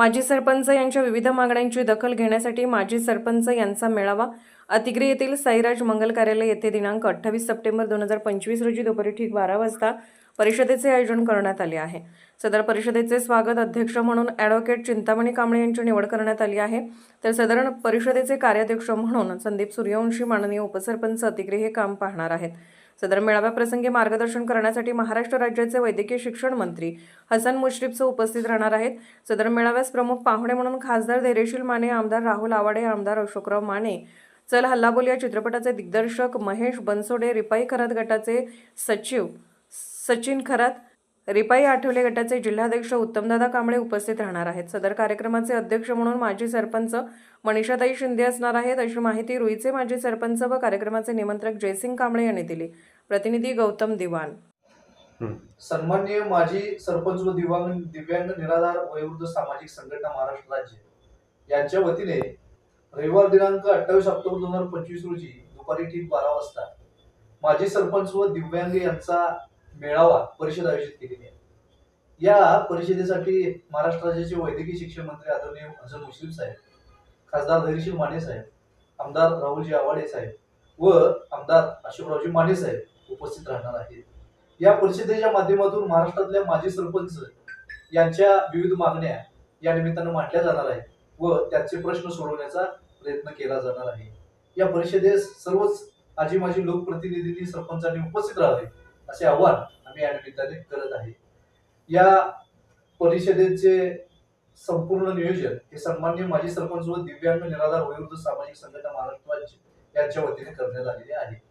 माजी सरपंच यांच्या विविध मागण्यांची दखल घेण्यासाठी माजी सरपंच यांचा मेळावा अतिग्रे येथील साईराज मंगल कार्यालय येथे दिनांक अठ्ठावीस सप्टेंबर दोन हजार पंचवीस रोजी दुपारी ठीक बारा वाजता परिषदेचे आयोजन करण्यात आले आहे. सदर परिषदेचे स्वागत अध्यक्ष म्हणून ॲडव्होकेट चिंतामणी कांबळे यांची निवड करण्यात आली आहे. तर सदर परिषदेचे कार्याध्यक्ष म्हणून संदीप सूर्यवंशी माननीय उपसरपंच अतिग्रे हे काम पाहणार आहेत. सदर मेळाव्याप्रसंगी मार्गदर्शन करण्यासाठी महाराष्ट्र राज्याचे वैद्यकीय शिक्षण मंत्री हसन मुश्रीफचं उपस्थित राहणार आहेत. सदर मेळाव्यास प्रमुख पाहुणे म्हणून खासदार धैर्यशील माने आमदार राहुल आवाडे आमदार अशोकराव माने चल हल्लाबोल या चित्रपटाचे दिग्दर्शक महेश बनसोडे रिपाई खरात गटाचे सचिव सचिन खरात रिपाई आठवले गटाचे जिल्हाध्यक्ष उत्तमदादा कांबळे उपस्थित राहणार आहेत. सदर कार्यक्रमाचे अध्यक्ष म्हणून माजी सरपंच मनीषाताई शिंदे असणार आहेत. अशी माहिती रुईचे माजी सरपंच व कार्यक्रमाचे निमंत्रक जयसिंग कांबळे यांनी दिली. प्रतिनिधी गौतम दिवान सन्माननीय माजी सरपंच व दिव्यांग दिव्यांग निराधार वयोवृद्ध सामाजिक संघटना महाराष्ट्र राज्य यांच्या वतीने रविवार दिनांक अठ्ठावीस ऑक्टोबर दोन हजार पंचवीस रोजी दुपारी ठीक बारा वाजता माजी सरपंच व दिव्यांग यांचा मेळावा परिषद आयोजित केलेली आहे. या परिषदेसाठी महाराष्ट्र राज्याचे वैद्यकीय शिक्षण मंत्री आदरणीय हसन मुश्रीफ साहेब खासदार धैर्यशील माने साहेब आमदार राहुलजी आवाडे साहेब व आमदार अशोकरावजी माने साहेब उपस्थित राहणार आहेत. या परिषदेच्या माध्यमातून महाराष्ट्रातल्या माजी सरपंच यांच्या विविध मागण्या या निमित्तानं मांडल्या जाणार आहेत व त्यांचे प्रश्न सोडवण्याचा प्रयत्न केला जाणार आहे. या परिषदेस सर्वच आजी माजी लोकप्रतिनिधींनी सरपंचांनी उपस्थित राहावे. असे आवाहन आम्ही या निमित्ताने करत आहे. या परिषदेचे संपूर्ण नियोजन हे सन्मान्य माजी सरपंच व दिव्यांग निराधार वयोवृद्ध सामाजिक संघटना महाराष्ट्र राज्य यांच्या वतीने करण्यात आलेले आहे.